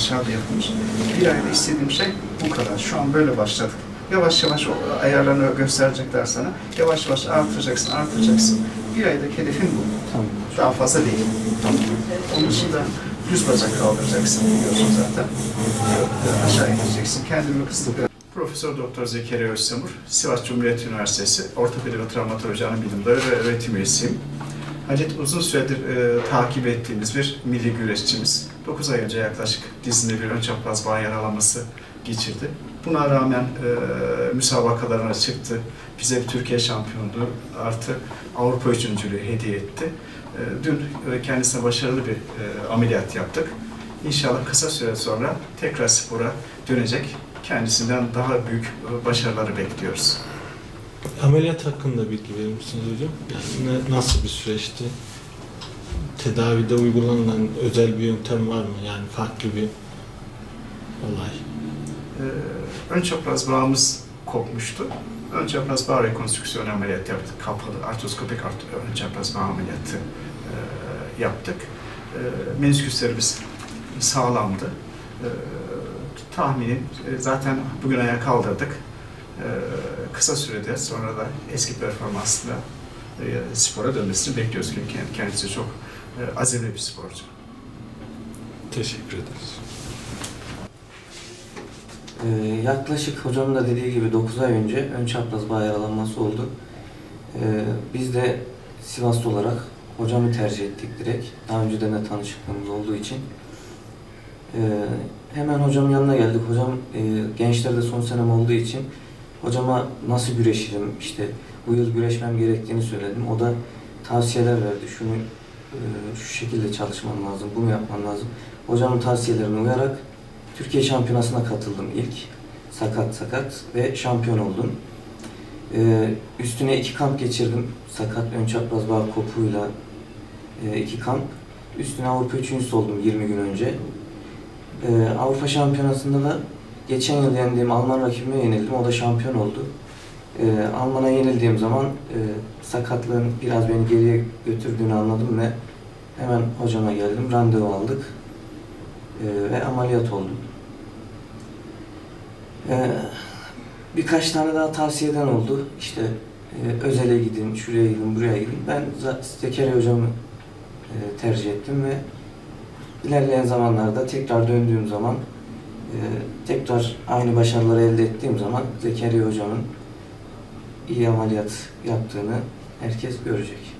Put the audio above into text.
aşağıda yapılmış. Bir ayda istediğim şey bu kadar. Şu an böyle başladık. Yavaş yavaş o ayarlarını gösterecekler sana. Yavaş yavaş artıracaksın, artıracaksın. Bir aydaki hedefin bu. Tamam. Daha fazla değil. Onun dışında düz bacak kaldıracaksın biliyorsun zaten. Aşağı ineceksin. Kendini kısıtlı. Profesör Doktor Zekeriya Özsemur, Sivas Cumhuriyet Üniversitesi Ortopedi ve Travmatoloji Anabilim Dalı ve öğretim üyesiyim. Hacet uzun süredir e, takip ettiğimiz bir milli güreşçimiz. 9 ay önce yaklaşık dizinde bir ön çapraz bağ yaralanması geçirdi. Buna rağmen e, müsabakalarına çıktı. Bize bir Türkiye şampiyonluğu artı Avrupa üçüncülüğü hediye etti. E, dün e, kendisine başarılı bir e, ameliyat yaptık. İnşallah kısa süre sonra tekrar spora dönecek. Kendisinden daha büyük e, başarıları bekliyoruz. Ameliyat hakkında bilgi verir misiniz hocam? Yani nasıl bir süreçti? Tedavide uygulanan özel bir yöntem var mı? Yani farklı bir olay. Ee, ön çapraz bağımız kopmuştu. Ön çapraz bağ rekonstrüksiyon ameliyatı yaptık. Kapalı artroskopik art- ön çapraz bağ ameliyatı e, yaptık. E, menisküslerimiz sağlamdı. E, tahminim e, zaten bugün ayağa kaldırdık. E, kısa sürede sonra da eski performansla e, spora dönmesini bekliyoruz. Çünkü kendisi çok e, azimli bir sporcu. Teşekkür ederiz. Ee, yaklaşık hocamın da dediği gibi 9 ay önce ön çapraz bağ yaralanması oldu. Ee, biz de Sivaslı olarak hocamı tercih ettik direkt. Daha önceden de tanışıklığımız olduğu için. Ee, hemen hocamın yanına geldik. Hocam e, gençlerde son senem olduğu için hocama nasıl güreşirim, işte bu yıl güreşmem gerektiğini söyledim. O da tavsiyeler verdi. Şunu e, şu şekilde çalışman lazım, bunu yapman lazım. Hocamın tavsiyelerine uyarak Türkiye şampiyonasına katıldım ilk. Sakat sakat ve şampiyon oldum. Ee, üstüne iki kamp geçirdim. Sakat ön çapraz bağ kopuyla e, iki kamp. Üstüne Avrupa üçüncüsü oldum 20 gün önce. Avrupa şampiyonasında da geçen yıl yendiğim Alman rakibime yenildim. O da şampiyon oldu. Ee, Alman'a yenildiğim zaman e, sakatlığın biraz beni geriye götürdüğünü anladım ve hemen hocama geldim. Randevu aldık. Ee, ve ameliyat oldum. Ee, birkaç tane daha tavsiyeden oldu. İşte e, özele gidin, şuraya gidin, buraya gidin. Ben Zekeriya hocamı e, tercih ettim ve ilerleyen zamanlarda tekrar döndüğüm zaman e, tekrar aynı başarıları elde ettiğim zaman Zekeriya hocamın iyi ameliyat yaptığını herkes görecek.